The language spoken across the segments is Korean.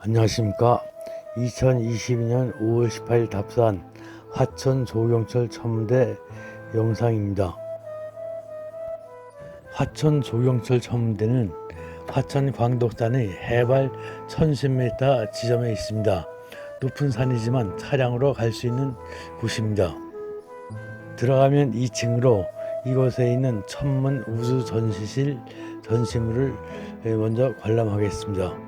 안녕하십니까. 2022년 5월 18일 답산 화천 조경철 첨대 영상입니다. 화천 조경철 첨대는 화천 광덕산의 해발 1010m 지점에 있습니다. 높은 산이지만 차량으로 갈 수 있는 곳입니다. 들어가면 2층으로 이곳에 있는 천문 우주 전시실 전시물을 먼저 관람하겠습니다.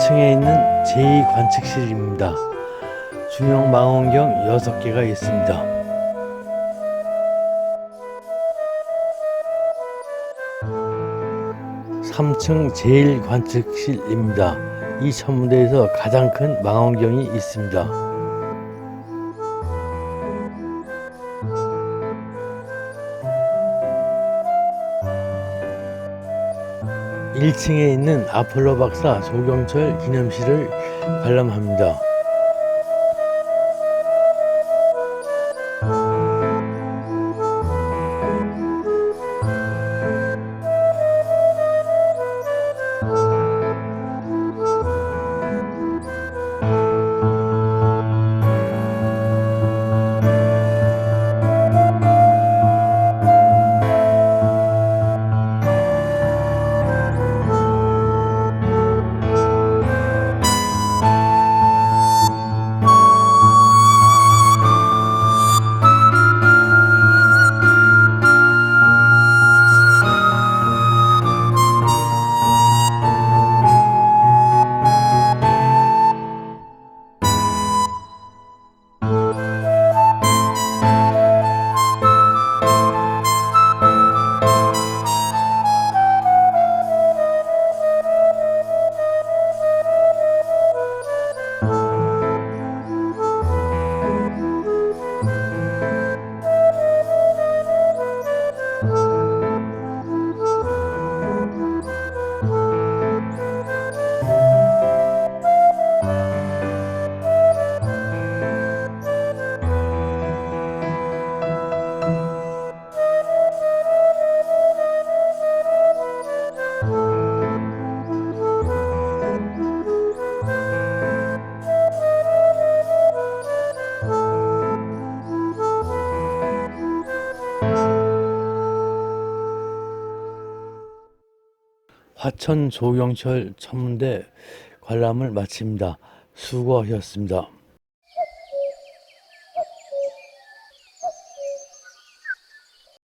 삼층에 있는 제2관측실입니다. 중형 망원경 6개가 있습니다. 삼층 제1관측실입니다. 이 천문대에서 가장 큰 망원경이 있습니다. 1층에 있는 아폴로 박사 조경철 기념실을 관람합니다. 화천 조경철 천문대 관람을 마칩니다. 수고하셨습니다.